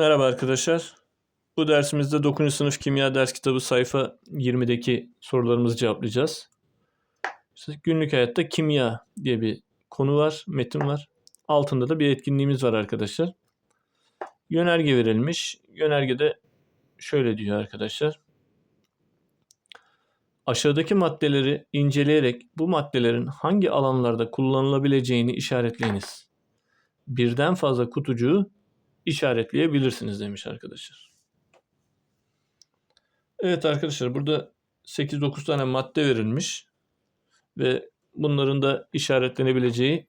Merhaba arkadaşlar. Bu dersimizde 9. sınıf kimya ders kitabı sayfa 20'deki sorularımızı cevaplayacağız. İşte günlük hayatta kimya diye bir konu var, metin var. Altında da bir etkinliğimiz var arkadaşlar. Yönerge verilmiş. Yönergede şöyle diyor arkadaşlar. Aşağıdaki maddeleri inceleyerek bu maddelerin hangi alanlarda kullanılabileceğini işaretleyiniz. Birden fazla kutucuğu işaretleyebilirsiniz demiş arkadaşlar. Evet arkadaşlar burada 8-9 tane madde verilmiş ve bunların da işaretlenebileceği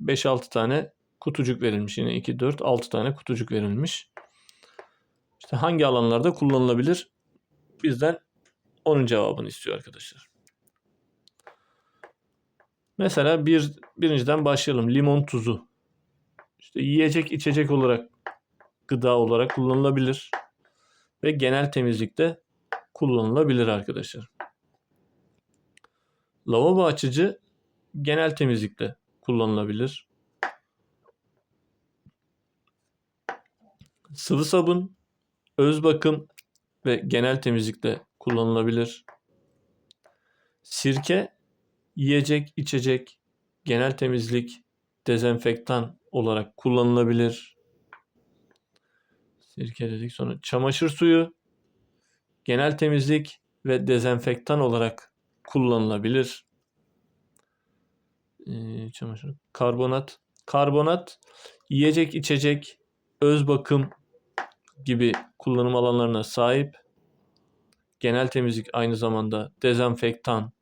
5-6 tane kutucuk verilmiş. Yine 2, 4, 6 tane kutucuk verilmiş. İşte hangi alanlarda kullanılabilir? Bizden onun cevabını istiyor arkadaşlar. Mesela bir, birinciden başlayalım. Limon tuzu. İşte yiyecek içecek olarak gıda olarak kullanılabilir. Ve genel temizlikte kullanılabilir arkadaşlar. Lavabo açıcı genel temizlikte kullanılabilir. Sıvı sabun, öz bakım ve genel temizlikte kullanılabilir. Sirke, yiyecek, içecek, genel temizlik, dezenfektan olarak kullanılabilir. Sirke dedik sonra çamaşır suyu, genel temizlik ve dezenfektan olarak kullanılabilir. Ee, çamaşır, karbonat, karbonat, yiyecek, içecek, öz bakım gibi kullanım alanlarına sahip. Genel temizlik aynı zamanda dezenfektan,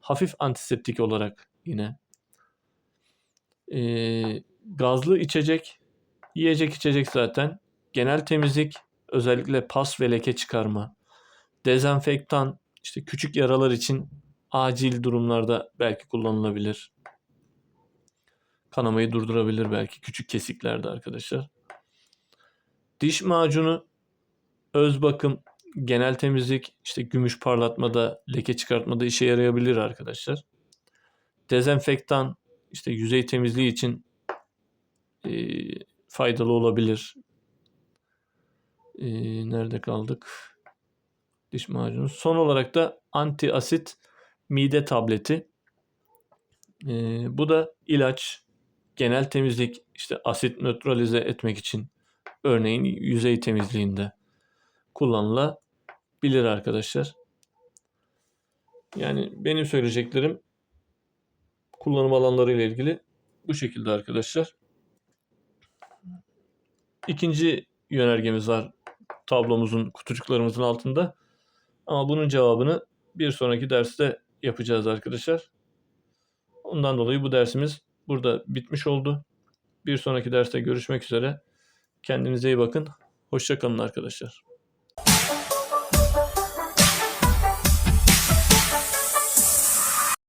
hafif antiseptik olarak yine. Ee, gazlı içecek, yiyecek içecek zaten. Genel temizlik, özellikle pas ve leke çıkarma. Dezenfektan, işte küçük yaralar için acil durumlarda belki kullanılabilir. Kanamayı durdurabilir belki küçük kesiklerde arkadaşlar. Diş macunu, öz bakım, genel temizlik, işte gümüş parlatmada, leke çıkartmada işe yarayabilir arkadaşlar. Dezenfektan, işte yüzey temizliği için e, faydalı olabilir. E, nerede kaldık? Diş macunu. Son olarak da anti asit mide tableti. E, bu da ilaç, genel temizlik, işte asit nötralize etmek için örneğin yüzey temizliğinde kullanılabilir arkadaşlar. Yani benim söyleyeceklerim kullanım alanları ile ilgili bu şekilde arkadaşlar. İkinci yönergemiz var tablomuzun kutucuklarımızın altında. Ama bunun cevabını bir sonraki derste yapacağız arkadaşlar. Ondan dolayı bu dersimiz burada bitmiş oldu. Bir sonraki derste görüşmek üzere. Kendinize iyi bakın. Hoşçakalın arkadaşlar.